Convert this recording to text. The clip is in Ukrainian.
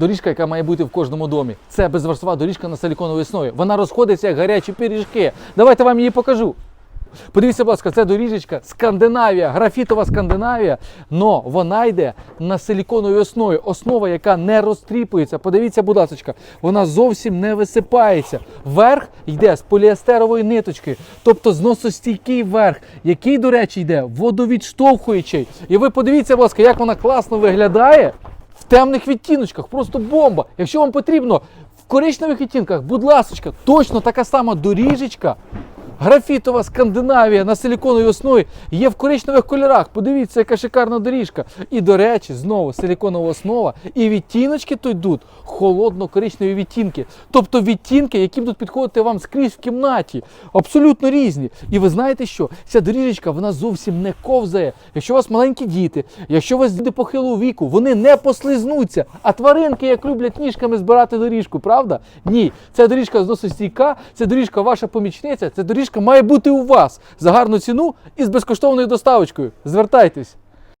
Доріжка, яка має бути в кожному домі. Це безварсова доріжка на силіконовій основі. Вона розходиться як гарячі пиріжки. Давайте вам її покажу. Подивіться, будь ласка, це доріжечка Скандинавія, графітова Скандинавія, но вона йде на силіконовій основі. Основа, яка не розтріпується. Подивіться, будь ласка, вона зовсім не висипається. Верх йде з поліестерової ниточки, тобто зносостійкий верх, який, до речі, йде водовідштовхуючий. І ви подивіться, будь ласка, як вона класно виглядає в темних відтіночках. Просто бомба. Якщо вам потрібно в коричневих відтінках, будь ласка, точно така сама доріжечка. Графітова Скандинавія на силіконовій основі є в коричневих кольорах. Подивіться, яка шикарна доріжка. І, до речі, знову силіконова основа. І відтіночки тут йдуть холодно-коричневі відтінки. Тобто відтінки, які будуть підходити вам скрізь в кімнаті. Абсолютно різні. І ви знаєте що? Ця доріжечка вона зовсім не ковзає. Якщо у вас маленькі діти, якщо у вас діти похилого віку, вони не послизнуться. А тваринки, як люблять ніжками збирати доріжку, правда? Ні. Ця доріжка зносостійка, ця доріжка ваша помічниця, ця доріжка має бути у вас за гарну ціну і з безкоштовною доставочкою. Звертайтесь.